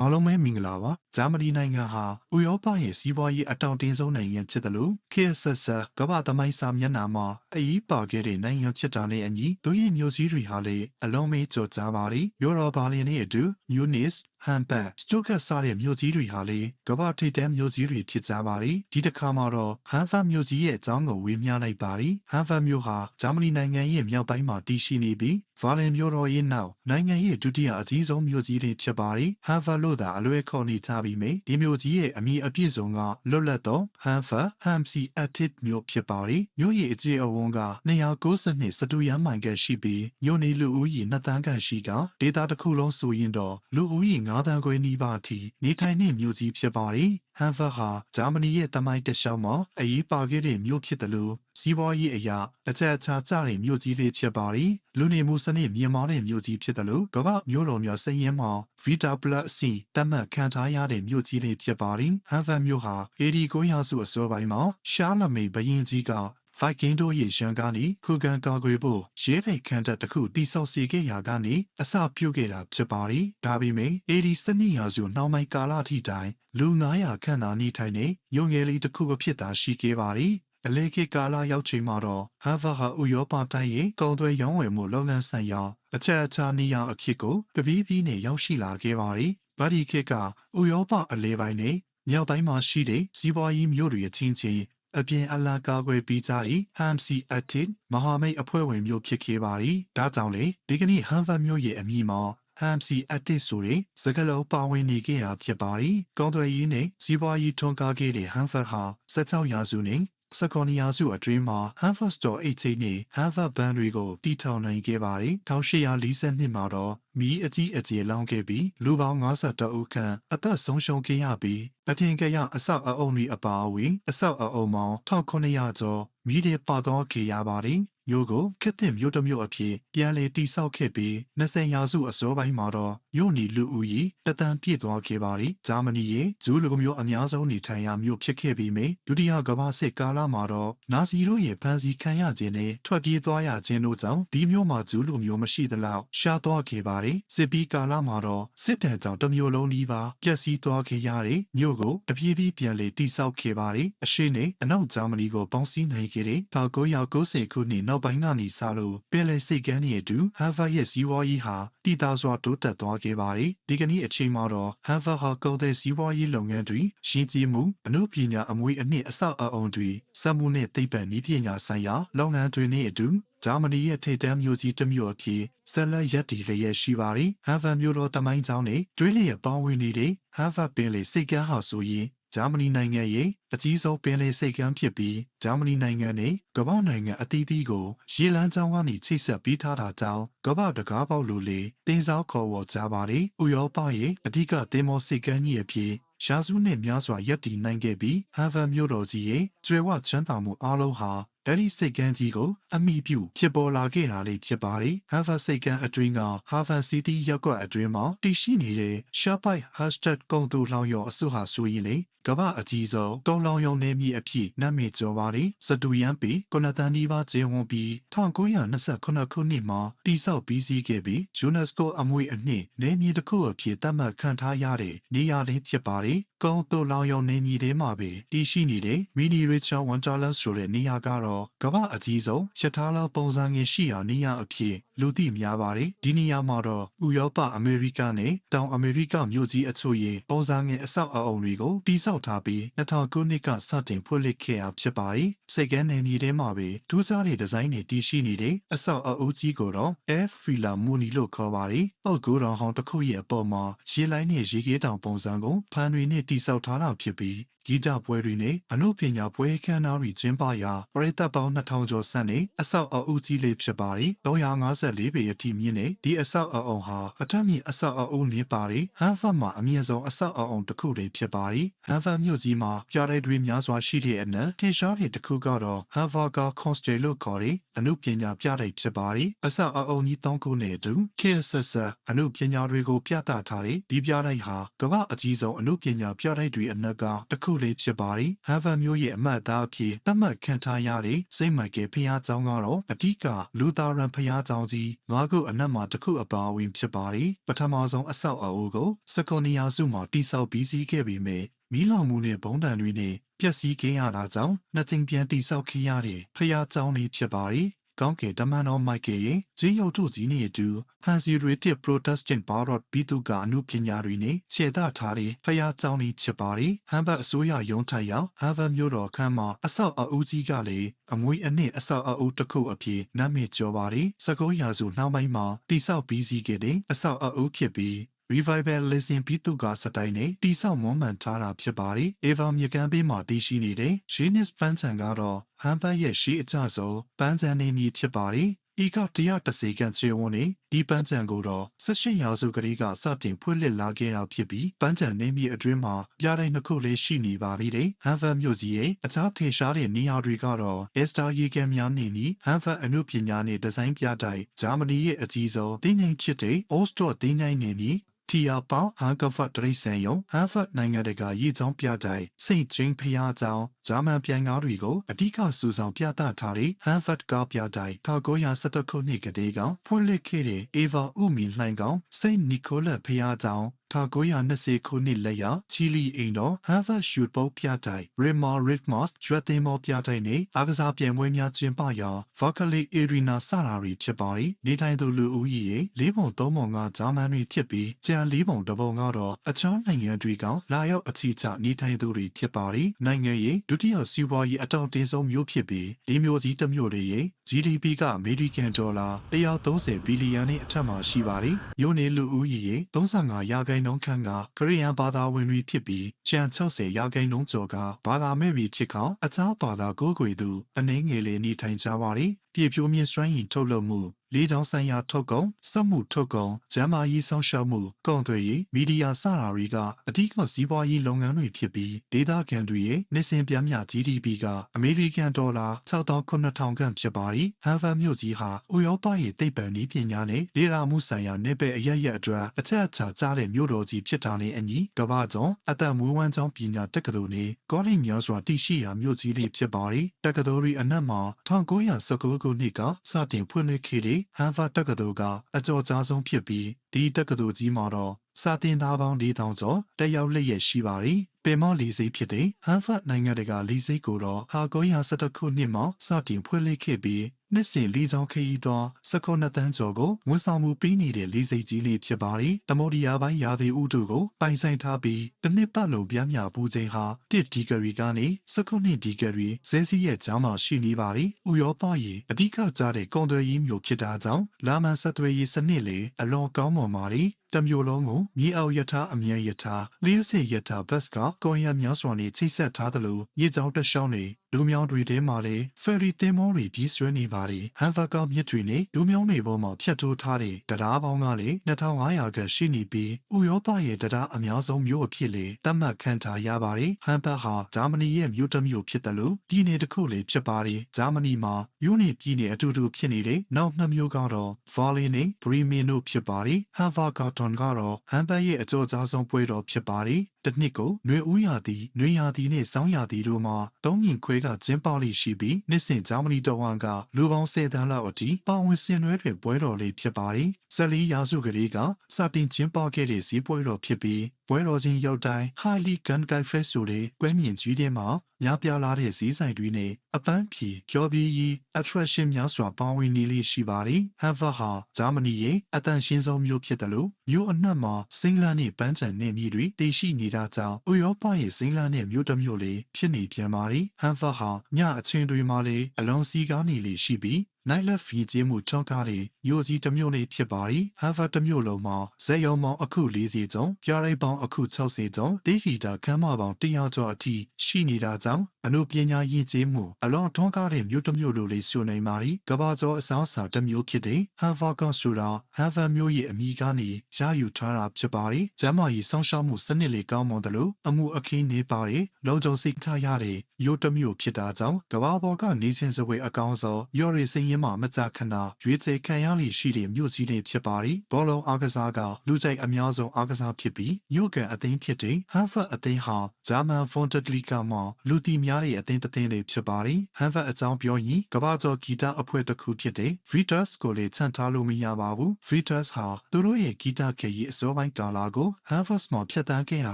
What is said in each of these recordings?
အားလုံးပဲမင်္ဂလာပါဂျာမနီနိုင်ငံဟာဥရောပရဲ့စီးပွားရေးအတောင်တင်းဆုံးနိုင်ငံဖြစ်တယ်လို့ KSS ကမ္ဘာသမိုင်းစာမျက်နှာမှာအရေးပါခဲ့တဲ့နိုင်ငံဖြစ်တာနဲ့အညီသူရဲ့မျိုးစည်းတွေဟာလည်းအလုံးမေးကြော်ကြားပါရီယူရိုဘာလင်နဲ့အတူ UNIS ဟန်ပန်စတုတ်ကတ်စားတဲ့မြို့ကြီးတွေဟာလေကမ္ဘာထိပ်တန်းမြို့ကြီးတွေဖြစ်ကြပါရီဒီတစ်ခါမှာတော့ဟန်ဖန်မြို့ကြီးရဲ့အကြောင်းကိုဝေမျှလိုက်ပါရီဟန်ဖန်မြို့ဟာဂျာမနီနိုင်ငံရဲ့မြောက်ပိုင်းမှာတည်ရှိနေပြီးဗာလင်မြို့တော်ရဲ့နောက်နိုင်ငံရဲ့ဒုတိယအကြီးဆုံးမြို့ကြီးတွေဖြစ်ပါရီဟန်ဖန်လို့သာအလွဲခေါ်နေကြပြီးမိဒီမြို့ကြီးရဲ့အမည်အပြည့်စုံကလွတ်လပ်သောဟန်ဖန်ဟမ်စီအတစ်မြို့ဖြစ်ပါရီမြို့ရဲ့အကြီးအဝန်းက292စတူရန်မိုင်ကရှိပြီးမြို့နေလူဦးရေ2တန်းခန့်ရှိကဒေတာတစ်ခုလုံးဆိုရင်တော့လူဦးရေ9တန်းခွဲနီးပါးအထိနေထိုင်နေမြို့ကြီးဖြစ်ပါရီဟန်ဖတ်ဟာဂျာမနီရဲ့တမိုင်းတစ်လျှောက်မှာအရေးပါခဲ့တဲ့မြို့ဖြစ်တယ်လို့စီးပွားရေးအရာအချက်အခြာကျတဲ့မြို့ကြီးလေးဖြစ်ပါရီလူနေမှုစနစ်မြင့်မားတဲ့မြို့ကြီးဖြစ်တယ်လို့ကမ္ဘာမြို့တော်များစည်ရင်းမှာ Vita Plus စီတတ်မှတ်ခံထားရတဲ့မြို့ကြီးလေးဖြစ်ပါရီဟန်ဖတ်မြို့ဟာအေဒီကိုရာစုအစောပိုင်းမှာရှားလမေဘရင်ကြီးက ဖိုက်ကင်းတို့ရဲ့ရန်ကနေခုခံကာကွယ်ဖို့ရဲဖိတ်ခန့်တက်တစ်ခုတိဆောက်စီခဲ့ရာကနေအစပြုခဲ့တာဖြစ်ပါရီဒါပေမဲ့အေဒီစနစ်ရာစုနှောင်းပိုင်းကာလထိတိုင်လူ900ခန့်သာနေထိုင်နေရုံငယ်လေးတစ်ခုကဖြစ်တာရှိခဲ့ပါရီအလေခေတ်ကာလရောက်ချိန်မှာတော့ဟန်ဗာဟာဥရောပတိုင်းရဲ့ကုန်သွယ်ရောင်းဝယ်မှုလုပ်ငန်းဆိုင်ရာအချက်အချာနေရာအဖြစ်ကိုတပီးပြီးနဲ့ရောက်ရှိလာခဲ့ပါရီဗာဒီခေတ်ကဥရောပအလဲပိုင်းနဲ့မြောက်ပိုင်းမှာရှိတဲ့စီးပွားရေးမြို့တွေအချင်းချင်း အပြင်အလာကာကွယ်ပြီးကြ၏ဟမ်စီအတစ်မဟာမိတ်အဖွဲ့ဝင်မျိုးဖြစ်ခဲ့ပါသည်ဒါကြောင့်လေဒီကနေ့ဟန်ဗတ်မျိုးရဲ့အမည်မှာဟမ်စီအတစ်ဆိုတဲ့စကလုံးပါဝင်နေခဲ့တာဖြစ်ပါသည်ကောင်းသွယ်ရေးနဲ့စီးပွားရေးထွန်းကားခဲ့တဲ့ဟန်ဖတ်ဟာ16ရာစုနဲ့ စကောနီယာစုအတွင်းမှာ Hanford Store 8ချိန်နဲ့ Hanford ဘန်းတွေကိုတည်ထောင်နိုင်ခဲ့ပါတယ်။1842မှာတော့မီးအကြီးအကျယ်လောင်ခဲ့ပြီးလူပေါင်း52ဦးခန့်အသက်ဆုံးရှုံးခဲ့ရပြီးအထင်ကရအဆောက်အအုံတွေအပါအဝင်အဆောက်အအုံပေါင်း1900ကျော်မီးတွေပါတော့ခဲ့ရပါတယ်။ မြို့ကိုခက်တဲ့မြို့တစ်မြို့အဖြစ်ပြန်လည်တည်ဆောက်ခဲ့ပြီး20ရာစုအစောပိုင်းမှာတော့မြို့နေလူဦးရေတသန်းပြည့်သွားခဲ့ပါသည်ဂျာမနီရဲ့ဂျူးလူမျိုးအများဆုံးနေထိုင်ရာမြို့ဖြစ်ခဲ့ပြီးမြဒုတိယကမ္ဘာစစ်ကာလမှာတော့နာဇီတို့ရဲ့ဖမ်းဆီးခံရခြင်းနဲ့ထွက်ပြေးသွားရခြင်းတို့ကြောင့်ဒီမြို့မှာဂျူးလူမျိုးမရှိသလောက်ရှားသွားခဲ့ပါသည်စစ်ပြီးကာလမှာတော့စစ်တမ်းကြောင့်တမျိုးလုံးကြီးပါပျက်စီးသွားခဲ့ရတဲ့မြို့ကိုတပြေးပြေးပြန်လည်တည်ဆောက်ခဲ့ပါသည်အရှိနဲ့အနောက်ဂျာမနီကိုပေါင်းစည်းနိုင်ခဲ့တဲ့1990ခုနှစ်နောက်ပိုင်းကနေစလို့ပင်လယ်စိတ်ကမ်းတွေအတူဟန်ဗတ်ရဲ့ဇီဝရေးဟာတည်တာစွာတိုးတက်သွားခဲ့ပါတယ်။ဒီကနေ့အချိန်မှာတော့ဟန်ဗတ်ဟာကုန်တဲ့ဇီဝရေးလုပ်ငန်းတွေရှင်းကြီးမှုအမှုပညာအမွေအနှစ်အဆောက်အအုံတွေစက်မှုနဲ့သိပ္ပံနည်းပညာဆိုင်ရာလုပ်ငန်းတွေနဲ့အတူဂျာမနီရဲ့ထိပ်တန်းမြို့ကြီးတစ်မြို့အဖြစ်ဆက်လက်ရပ်တည်လျက်ရှိပါသည်။ဟန်ဗတ်မြို့တော်တမိုင်းကျောင်းနဲ့ကျွေးလျက်ပေါင်းဝင်နေတဲ့ဟန်ဗတ်ပင်လေစိတ်ကမ်းဟာဆိုရင် ဂျာမနီနိုင်ငံရဲ့အကြီးဆုံးပင်လယ်စိတ်ကမ်းဖြစ်ပြီးဂျာမနီနိုင်ငံနဲ့ကမ္ဘာနိုင်ငံအသီးသီးကိုရေလမ်းကြောင်းကနေချိတ်ဆက်ပြီးထားတာကြောင့်ကမ္ဘာတကားပေါက်လိုလေတင်းစားခေါ်ဝေါ်ကြပါတယ်။ဥရောပရဲ့အဓိကသင်္ဘောစိတ်ကမ်းကြီးအဖြစ်ရာစုနှစ်များစွာရပ်တည်နိုင်ခဲ့ပြီးဟန်ဗန်မြို့တော်ကြီးရဲ့ကျွဲဝချမ်းသာမှုအလုံးဟာအဲ့ဒီစိတ်ကန်းကြီးကိုအမိပြုဖြစ်ပေါ်လာခဲ့တာလေးဖြစ်ပါတယ်။ Harvard စိတ်ကန်းအတွင်းက Harvard City ရပ်ကွက်အတွင်းမှာတည်ရှိနေတဲ့ Sharpite Hashtag ကုန်သူလောင်ရောအစုဟာဆိုရင်လေ ကမ္ဘာအကြီးဆုံးကုန်လောင်ရုံနယ်မြေအဖြစ်နာမည်ကျော်ပါတယ်။စတူယန်ပီကုနတန်ဒီပါဂျေဝွန်ပြီး1929ခုနှစ်မှာတည်ဆောက်ပြီးစီးခဲ့ပြီး UNESCO အမွေအနှစ်နယ်မြေတစ်ခုအဖြစ်သတ်မှတ်ခံထားရတဲ့နေရာလေးဖြစ်ပါတယ်။ကုန်းတူလောင်ရုံနယ်မြေထဲမှာပဲတည်ရှိနေတဲ့ Mini Richard Wonderland ဆိုတဲ့နေရာကတော့ကမ္ဘာအကြီးဆုံးရထားလောက်ပုံစံငယ်ရှိရာနေရာအဖြစ်လူသိများပါတယ်။ဒီနေရာမှာတော့ဥရောပအမေရိကနဲ့တောင်အမေရိကမြို့ကြီးအချို့ရဲ့ပုံစံငယ်အဆောက်အအုံတွေကိုတည်ဆောက်ထားပြီး2000ခုနှစ်ကစတင်ဖွင့်လှစ်ခဲ့တာဖြစ်ပါတယ်။စိတ်ကန်းနယ်မြေထဲမှာပဲထူးခြားတဲ့ဒီဇိုင်းတွေတည်ရှိနေတဲ့အဆောက်အအုံကြီးကိုတော့ Air Fila Muni လို့ခေါ်ပါတယ်။ပုတ်ကူတော်ဟောင်းတစ်ခုရဲ့အပေါ်မှာရေလိုင်းနဲ့ရေကေးတောင်ပုံစံကိုဖန်တွေနဲ့တည်ဆောက်ထားတာဖြစ်ပြီး ဂီတပွဲတွေနဲ့အမှုပညာပွဲခမ်းနားတွေကျင်းပရာပရိသတ်ပေါင်း2000ကျော်ဆန့်နေအဆောက်အအုံကြီးလေးဖြစ်ပါတယ်354ပေအထိမြင့်နေဒီအဆောက်အအုံဟာအထက်မြင့်အဆောက်အအုံနေပါတယ်ဟန်ဖတ်မှာအမြင့်ဆုံးအဆောက်အအုံတစ်ခုတည်းဖြစ်ပါတယ်ဟန်ဖတ်မြို့ကြီးမှာပြတဲ့တွေများစွာရှိတဲ့အနက်ထင်ရှားတဲ့တစ်ခုကတော့ဟန်ဖာကာကွန်စတေလို့ခေါ်တဲ့အမှုပညာပြတဲ့ဖြစ်ပါတယ်အဆောက်အအုံကြီး၃ခုနဲ့အတူ KSS အမှုပညာတွေကိုပြသထားတဲ့ဒီပြတဲ့ဟာကမ္ဘာအကြီးဆုံးအမှုပညာပြတဲ့တွေအနက်ကတစ်ခုလေးဖြစ်ပါတယ်။ Harvard မြို့ရဲ့အမတ်အသားအဖြစ်သတ်မှတ်ခံထားရတဲ့စိတ်မိုက်ကယ်ဖျားကျောင်းကတော့အဓိကလူသားရန်ဖျားကျောင်းကြီး၅ခုအနက်မှာတစ်ခုအပါအဝင်ဖြစ်ပါတယ်။ပထမဆုံးအဆောက်အအုံကိုစကောနီယာစုမှာတိစောက်ပြီးစီးခဲ့ပေမဲ့မီးလောင်မှုနဲ့ဘုံတံတွေနဲ့ပျက်စီးခဲ့ရတာကြောင့်နှစ်ကြိမ်ပြန်တိစောက်ခဲ့ရတဲ့ဖျားကျောင်းလေးဖြစ်ပါတယ်။ ကောင်းကင်တမန်တော်မိုက်ကယ်ရဲ့ဂျင်းရုပ်ထုကြီးနဲ့အတူဟန်စီရီတစ် Protestant ဘာရော့ဘီတုကအမှုပညာတွေနဲ့ခြေသထားတဲ့ဖျားကျောင်းလေးဖြစ်ပါတယ်။ဟမ်ဘတ်အစိုးရရုံးထိုင်ရောက်ဟန်ဗတ်မြို့တော်ခန်းမှာအဆောက်အဦကြီးကလည်းအမွေအနှစ်အဆောက်အဦတစ်ခုအဖြစ်နာမည်ကျော်ပါတယ်။စကုရာစုနှောင်းပိုင်းမှာတိဆောက်ပြီးစီးခဲ့တဲ့အဆောက်အဦဖြစ်ပြီး Revivalism ပြီးသူကစတိုင်နဲ့တိဆောက်မွမ်းမံထားတာဖြစ်ပါတယ်။ Eva မြေကမ်းဘေးမှာတည်ရှိနေတဲ့ Genis ပန်းချံကတော့ဟမ်ဘတ်ရဲ့ရှိအကျဆုံးပန်းချံနေမည်ဖြစ်ပါတယ်။ဤက130ခန့်ချေဝန်းနေဒီပန်းချံကိုတော့18ရာစုကလေးကစတင်ဖွင့်လှစ်လာခဲ့တာဖြစ်ပြီးပန်းချံနေမည်အတွင်းမှာပြတိုင်းနှစ်ခုလေးရှိနေပါသေးတယ်။ဟမ်ဘတ်မြို့ကြီးရဲ့အခြားထင်ရှားတဲ့နေရာတွေကတော့ Esther ရေကန်များနေနီဟမ်ဘတ်အမှုပညာနဲ့ဒီဇိုင်းပြတိုက်ဂျာမနီရဲ့အကြီးဆုံးတင်းငိမ်ဖြစ်တဲ့ Ostor တင်းငိမ်နေနီ တီယာပေါဟန်ကဖတ်ဒရိစံယုံဟန်ဖတ်နိုင်ငံတကာရည်ကြောင်းပြတိုက်စိတ်ချင်းဖျားကြောင်းဂျာမန်ပြိုင်ကားတွေကိုအဓိကစူဆောင်ပြသထားတဲ့ဟန်ဖတ်ကားပြတိုက်1917ခုနှစ်ကတည်းကဖွင့်လှစ်ခဲ့တဲ့အေဗာဥမီလှိုင်ကောင်စိတ်နီကိုလက်ဖျားကြောင်း 1920ခုနှစ်လက်ရချီလီအိမ်တော် Harvard Shoot ပုတ်ပြတိုက် Raymond Ritmos ကျွတ်သိမ်းမောပြတိုက်နဲ့အားကစားပြိုင်ပွဲများကျင်းပရာ Vocally Arena စတာတွေဖြစ်ပါတယ်။နေထိုင်သူလူဦးရေ၄ပုံ၃ပုံကဂျာမန်တွေဖြစ်ပြီးကျန်၄ပုံတစ်ပုံကတော့အခြားနိုင်ငံတွေကလာရောက်အခြေချနေထိုင်သူတွေဖြစ်ပါတယ်။နိုင်ငံရဲ့ဒုတိယစီးပွားရေးအတောင်တင်းဆုံးမြို့ဖြစ်ပြီးလေးမျိုးစီတစ်မျိုးတွေရဲ့ GDP ကအမေရိကန်ဒေါ်လာ130ဘီလီယံနဲ့အထက်မှာရှိပါတယ်။မြို့နေလူဦးရေရဲ့35ရာခိုင်နှုန်းခန့်ကခရီးယန်ဘာသာဝင်တွေဖြစ်ပြီးကျန်60ရာခိုင်နှုန်းကျော်ကဘာသာမဲ့ပြီးဖြစ်ကောင်အခြားဘာသာကိုးကွယ်သူအနှင်းငယ်လေးနေထိုင်ကြပါတယ်။ ပြည်ပြိုးမြင့်စွမ်းရည်ထုတ်လုပ်မှုလေးချောင်းဆိုင်ရာထုတ်ကုန်စက်မှုထုတ်ကုန်ဂျမ်းမာရေးဆောင်ရှောက်မှုကုန်သွယ်ရေးမီဒီယာစတာတွေကအထူးကစီးပွားရေးလုပ်ငန်းတွေဖြစ်ပြီးဒေသခံတွေရဲ့နှစ်စဉ်ပြမြ GDP ကအမေရိကန်ဒေါ်လာ6900ခန့်ဖြစ်ပါတယ်ဟန်ဖန်မြို့ကြီးဟာဥရောပရဲ့သိပ္ပံနည်းပညာနဲ့လေ့လာမှုဆိုင်ရာနယ်ပယ်အရရက်အတွက်အချက်အချာကြားတဲ့မြို့တော်ကြီးဖြစ်တာနဲ့အညီကမ္ဘာကျော်အသက်မွေးဝမ်းကြောင်းပညာတက္ကသိုလ်နဲ့ကောလိပ်များစွာတည်ရှိရာမြို့ကြီးလေးဖြစ်ပါတယ်တက္ကသိုလ်တွေအနက်မှာ1919ခုနှစ်ကစတင်ဖွင့်လှစ်ခဲ့တဲ့ဟန်ဖတ်တက္ကသိုလ်ကအကျော်ကြားဆုံးဖြစ်ပြီးဒီတက္ကသိုလ်ကြီးမှာတော့စာတင်သားပေါင်း4000ကျော်တက်ရောက်လျက်ရှိပါတယ် ပင်မောလီစိတ်ဖြစ်တဲ့ဟန်ဖတ်နိုင်ငံတကာလီစိတ်ကိုတော့ဟာ911ခုနှစ်မှာစတင်ဖွင့်လှစ်ခဲ့ပြီးနှစ်စဉ်လီချောင်းခရီးသွား19တန်းကျော်ကိုဝန်ဆောင်မှုပေးနေတဲ့လီစိတ်ကြီးလေးဖြစ်ပါတယ်။တမော်ဒီယာပိုင်းရာသီဥတုကိုပိုင်ဆိုင်ထားပြီးတစ်နှစ်ပတ်လုံးပြားမြပူချိန်ဟာ1ဒီဂရီကနေ19ဒီဂရီဇဲစီရဲ့ကျောင်းမှာရှိနေပါတယ်။ဥရောပရဲ့အဓိကကျတဲ့ကုန်သွယ်ရေးမျိုးဖြစ်တာကြောင့်လာမန်ဆက်သွယ်ရေးစနစ်လေအလွန်ကောင်းမွန်ပါတယ်။ တမျိုးလုံးကိုမြေအောက်ယထာအမြန်ယထာလျှက်စစ်ယထာဘတ်ကကွန်ရက်များစွာနဲ့ချိတ်ဆက်ထားသလိုရေကြောင်းတက်ရှောင်းနေ လူမြောင်းတွေထဲမှာလည်းဖယ်ရီတင်မောတွေပြေးဆွဲနေပါတယ်ဟန်ဖာကမြစ်တွေနဲ့လူမြောင်းတွေပေါ်မှာဖြတ်ထိုးထားတဲ့တရားပေါင်းကလည်း2500ခန့်ရှိနေပြီးဥရောပရဲ့တရားအများဆုံးမြို့အဖြစ်လေသတ်မှတ်ခံထားရပါတယ်ဟန်ဖာဟာဂျာမနီရဲ့မြို့တစ်မြို့ဖြစ်တယ်လို့ဒီနေတစ်ခုလေးဖြစ်ပါတယ်ဂျာမနီမှာယူနစ်ပြည်နယ်အတူတူဖြစ်နေတဲ့နောက်နှစ်မြို့ကတော့ဗာလီနဲ့ဘရီမင်တို့ဖြစ်ပါတယ်ဟန်ဖာကာတွန်ကတော့ဟန်ဘတ်ရဲ့အကြောကြားဆုံးပွဲတော်ဖြစ်ပါတယ်တစ်နှစ်ကိုနှွေဦးရာသီ၊နှွေရာသီနဲ့စောင်းရာသီတို့မှာသုံးညင်ခွဲကကျင်းပလိရှိပြီးနှစ်စဉ်ဂျာမနီတော်ဝန်ကလူပေါင်း10တန်းလောက်အထိပါဝင်ဆင်နွှဲတွင်ပွဲတော်လေးဖြစ်ပါတယ်။ဇလီရာစုကလေးကစတင်ကျင်းပခဲ့တဲ့ဇီးပွဲတော်ဖြစ်ပြီးပွဲတော်ချင်းရောက်တိုင်း Highly Gun Guy Fest ဆိုတဲ့ကွဲမြင့်ကြီးတဲ့မှာ များပြားလာတဲ့ဈေးဆိုင်တွေနဲ့အပန်းဖြေကျော်ပြီးကြီး attraction များစွာပေါင်းဝင်နေလေးရှိပါတယ်။ Hanver ဟာဂျာမနီရဲ့အတန်ရှင်းဆုံးမြို့ဖြစ်တယ်လို့မြို့အနှံ့မှာစိန်လန်းနဲ့ပန်းချံနေမြေတွေတည်ရှိနေတာကြောင့်ဥရောပရဲ့စိန်လန်းတဲ့မြို့တစ်မြို့လေးဖြစ်နေပြန်ပါတယ်။ Hanver ဟာညအချင်းတွေမှာလည်းအလွန်စီကားနေလေးရှိပြီး နိုင်လက်ဖီကျင်းမှုထွန်းကားတဲ့မြို့ကြီးတစ်မြို့လေးဖြစ်ပါရီဟန်ဗတ်တစ်မြို့လုံးမှာဇက်ရုံပေါင်းအခု40ကျော်ပြားရိပ်ပေါင်းအခု60ကျော်တေဟီတာခမ်းမပေါင်း100ကျော်အထိရှိနေတာကြောင့်အနုပညာရည်ကြီးမှုအလွန်ထွန်းကားတဲ့မြို့တစ်မြို့လိုလေးဆိုနိုင်ပါရီကဘာကျော်အစားအစာတစ်မျိုးဖြစ်တဲ့ဟန်ဗတ်ကန်ဆိုတာဟန်ဗတ်မြို့ရဲ့အမိကနေရယူထားတာဖြစ်ပါရီကျမ်းမာရေးစောင့်ရှောက်မှုစနစ်လေးကောင်းမွန်တယ်လို့အမှုအခင်းနေပါရီလုံခြုံစိတ်ထားရတဲ့မြို့တစ်မြို့ဖြစ်တာကြောင့်ကဘာပေါ်ကနေချင်းစပွဲအကောင်းဆုံးရော်ရီစင်ရင်းမှာမကြာခဏရွေးချယ်ခံရလိရှိတဲ့မြို့ကြီးတွေဖြစ်ပါတယ်။ဘောလုံးအားကစားကလူကြိုက်အများဆုံးအားကစားဖြစ်ပြီးမြို့ကန်အသင်းဖြစ်တဲ့ဟန်ဖတ်အသင်းဟာဂျာမန်ဖွန်တက်လီကာမှာလူတီများတဲ့အသင်းတစ်သင်းလေးဖြစ်ပါတယ်။ဟန်ဖတ်အကြောင်းပြောရင်ကမ္ဘာကျော်ဂီတအဖွဲ့တစ်ခုဖြစ်တဲ့ Vitas ကိုလည်းချန်ထားလို့မရပါဘူး။ Vitas ဟာသူတို့ရဲ့ဂီတခေတ်ရဲ့အစောပိုင်းကာလကို Hanfast မှာဖြတ်တန်းခဲ့တာ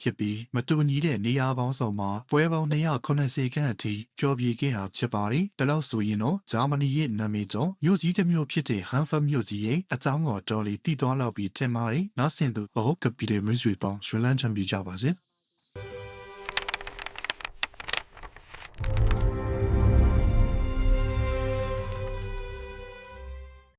ဖြစ်ပြီးမတူညီတဲ့နေရာပေါင်းစုံမှာပွဲပေါင်း290ခန့်အထိကျော်ပြေခဲ့တာဖြစ်ပါတယ်။ဒါလို့ဆိုရင်တော့ဂျာမနီရဲ့နာမည်နေကြမြို့ကြီးတစ်မြို့ဖြစ်တဲ့ဟန်ဖတ်မြို့ကြီးရဲ့အကြောင်းကိုတော်လေးတည်သွားလောက်ပြီးထင်ပါတယ်။နောက်ဆင်သူဘဟုတ်ကပီတဲ့မြို့ရွေပေါင်းရွှေလန်းချံပြကြပါစေ။